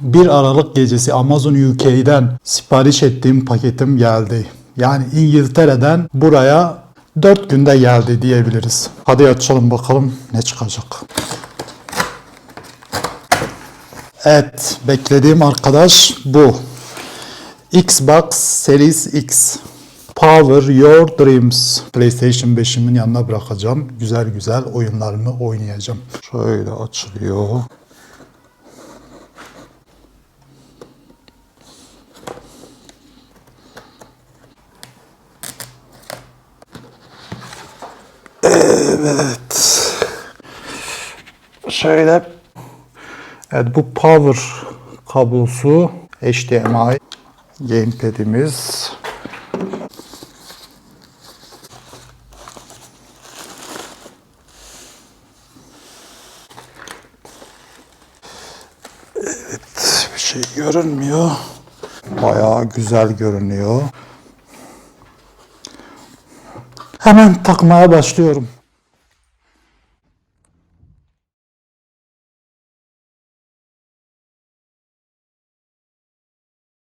1 Aralık gecesi Amazon UK'den sipariş ettiğim paketim geldi. Yani İngiltere'den buraya 4 günde geldi diyebiliriz. Hadi açalım bakalım ne çıkacak. Evet, beklediğim arkadaş bu. Xbox Series X. Power Your Dreams. PlayStation 5'imin yanına bırakacağım. Güzel güzel oyunlarımı oynayacağım. Şöyle açılıyor. Evet. Şöyle. Evet bu power kablosu HDMI gamepad'imiz. Evet bir şey görünmüyor. Bayağı güzel görünüyor. Hemen takmaya başlıyorum.